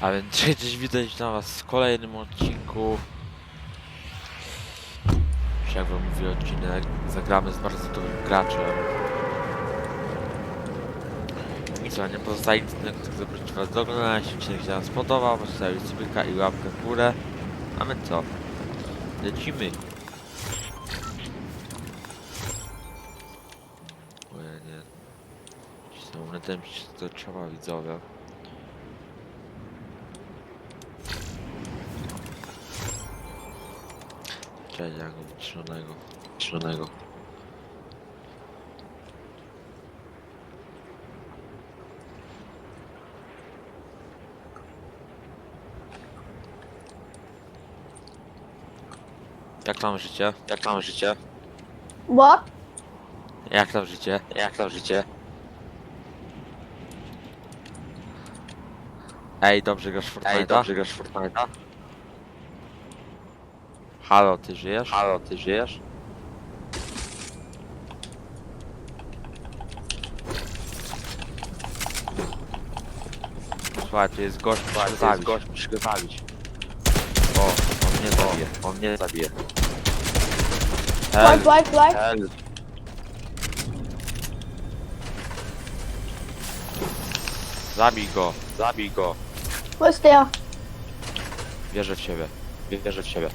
A więc cześć, widać na was w kolejnym odcinku. Już Jak wam mówię odcinek, zagramy z bardzo dobrym graczem. I co, nie pozostaje nic innego, jak zaprosić was do oglądania, jeśli odcinek się wam spodobał, zostawić subika i łapkę w górę. A my co? Lecimy! O ja nie... Są netem to trzeba widzowie. Cześć, jak wyciszonego. Wyciszonego. Jak tam życie? Jak tam życie? What? Jak tam życie? Jak tam życie? Ej, dobrze grasz w Fortnite'a? Ej, dobrze grasz w Fortnite'a? Halo, ty żyjesz? Halo, ty żyjesz? Słuchaj, tu jest gość, Słuchaj, to jest gość, musisz go zabić. O, on mnie zabije. On mnie zabije. Help, Life, life, life. Help. zabij go. Zabij go. What's there? Wierzę w ciebie. Wierzę w ciebie.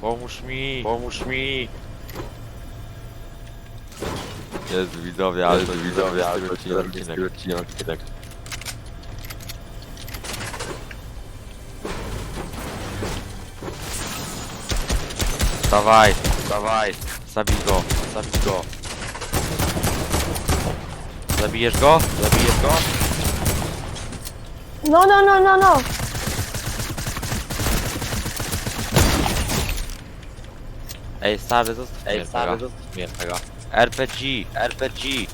Pomóż mi. Pomóż mi. Jest widzowie, ale to widzowie, ale to odcinek. odcinek. odcinek. odcinek. Dawaj, Dawaj, zabij go. zabij go. Zabijesz go? Zabijesz go? No, no, no, no, no. Ej, stary, zostaw Ej, mnie stary, tego. zostaw mnie tego. RPG. RPG.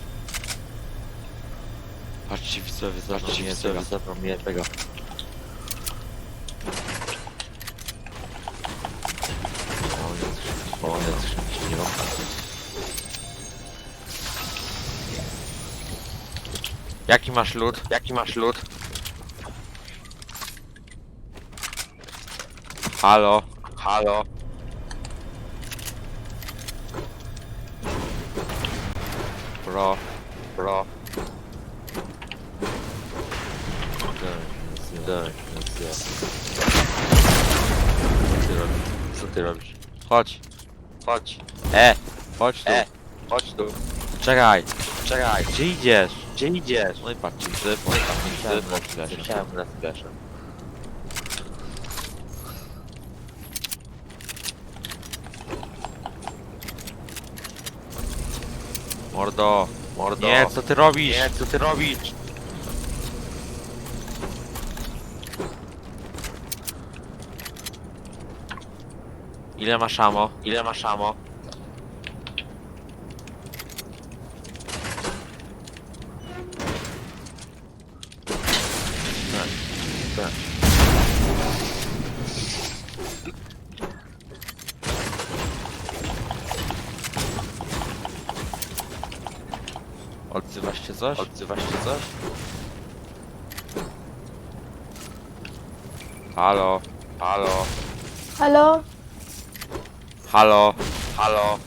Patrzcie widzowie, Zobaczcie, mnie widzowie, tego. zabrał mnie tego. O, jest O, jest szczęśliwy. Jaki masz lód? Jaki masz lód? Halo? Halo? Bro. Bro. Co ty robisz? Co ty robisz? Chodź. Chodź. E, chodź tu. E, chodź tu. Czekaj. Czekaj. Gdzie idziesz? Gdzie idziesz? No i tam nie Chciałem chciałem na na chwilę. Chciałem na spieszę. Mordo. Mordo. Nie, co ty robisz? Nie, co ty robisz? Ile masz amo? Ile masz amo? Tak, tak. Odzywasz się coś? Odzywasz się coś? Halo? Halo? Hello? Halo? Halo?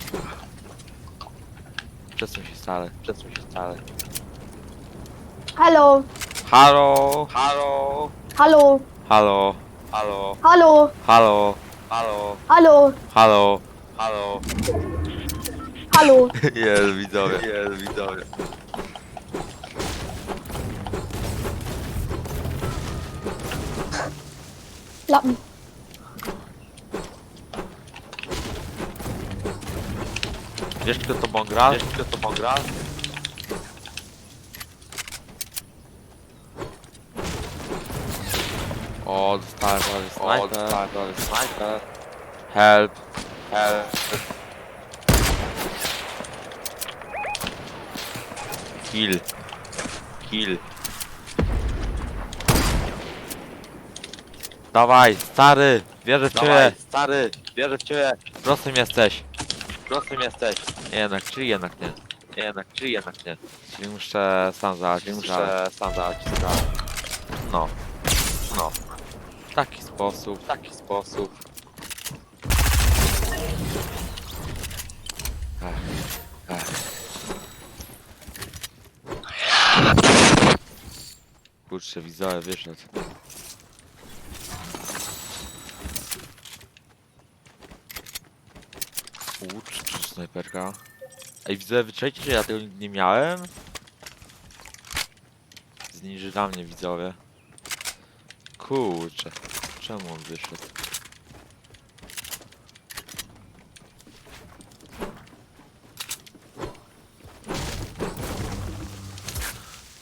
Przesuń się stary. Przesuń się stale. Hello? Halo? Halo? Hello? Halo? Halo? Hello? Halo? Halo? Hello? Halo? Halo? Hello? Jest widzowie. Jest, widzowie. Lappen. Wiesz kto to Mongrel? Wiesz kto to pogra? O, dostałem prawie O, snajper. tak, ale snajper. Help. Help. Kill. Kill. Dawaj, stary. Wierzę w Dawaj, ciebie. stary, wierzę w ciebie. Prostym jesteś. Prostym jesteś. Nie, jednak, czyli jednak nie. Nie, jednak, czy jednak nie. Czyli muszę sam załatwić Czyli sprawę. muszę sam załatwić sprawę. No, No, w taki sposób. w taki sposób. Ech, ech. Kurczę, widzowie, wyszedł. Ucz, czy snajperka? Ej, widzowie, wyczajcie, że ja tego nie miałem? Zniży dla mnie, widzowie. Kurczę, czemu on wyszedł?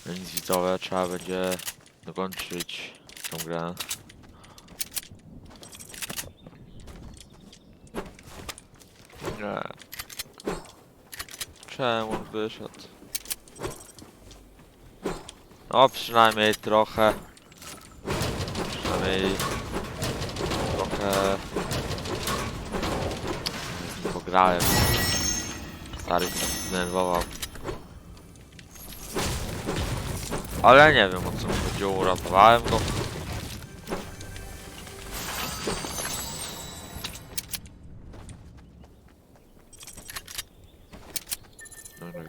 No nic widzowe, trzeba będzie dokończyć tą grę. Nie. Czemu on wyszedł? No przynajmniej trochę. Przynajmniej trochę. Pograłem. Stary się zdenerwował. Ale nie wiem o co mi chodziło, uratowałem go.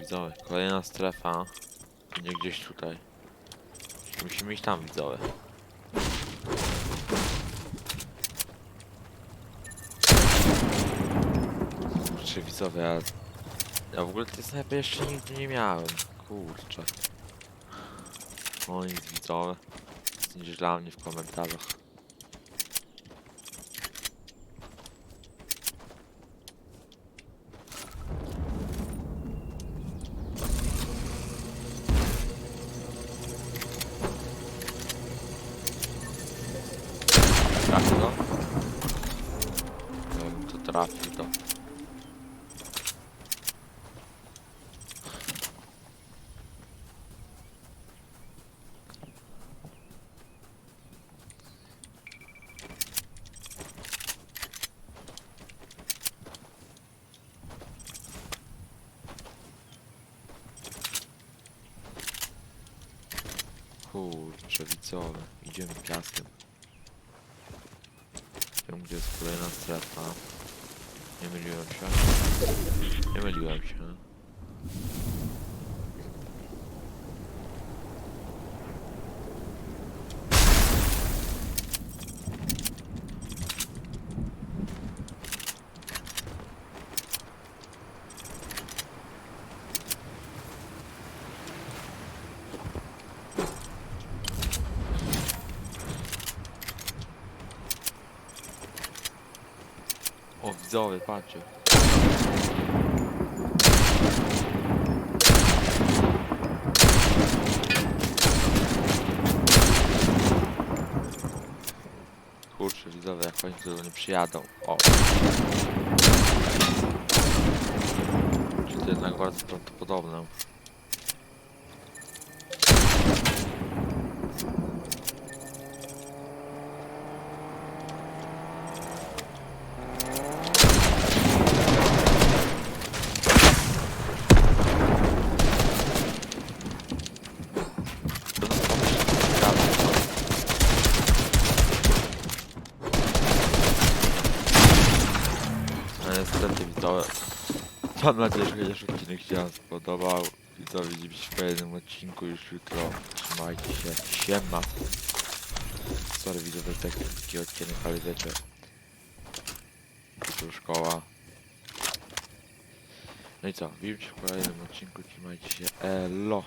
Widzowie, kolejna strefa. Nie gdzieś tutaj. Musimy iść tam widzowie. Kurczę widzowie, ja... Ja w ogóle tej snajpy jeszcze nigdy nie miałem. Kurczę. O nic widzowie. Zniż dla mnie w komentarzach. Trafi go? Jakbym to trafił to. Kurczę, widzowie, idziemy piaskiem. Wiem, gdzie jest kolejna strefa. Nie myliłem się. Nie myliłem się. O, widzowie, patrzcie. Kurczę, widzowie, jak oni tu nie przyjadą. O. Czy to jednak bardzo prawdopodobne? Mam nadzieję, że chociaż odcinek się wam spodobał. Widzowie widzimy się w kolejnym odcinku już jutro. Trzymajcie się. Siema. Sorry widzowie, że taki krótki odcinek, ale wiecie. Jutro szkoła. No i co? Widzimy się w kolejnym odcinku. Trzymajcie się. Elo.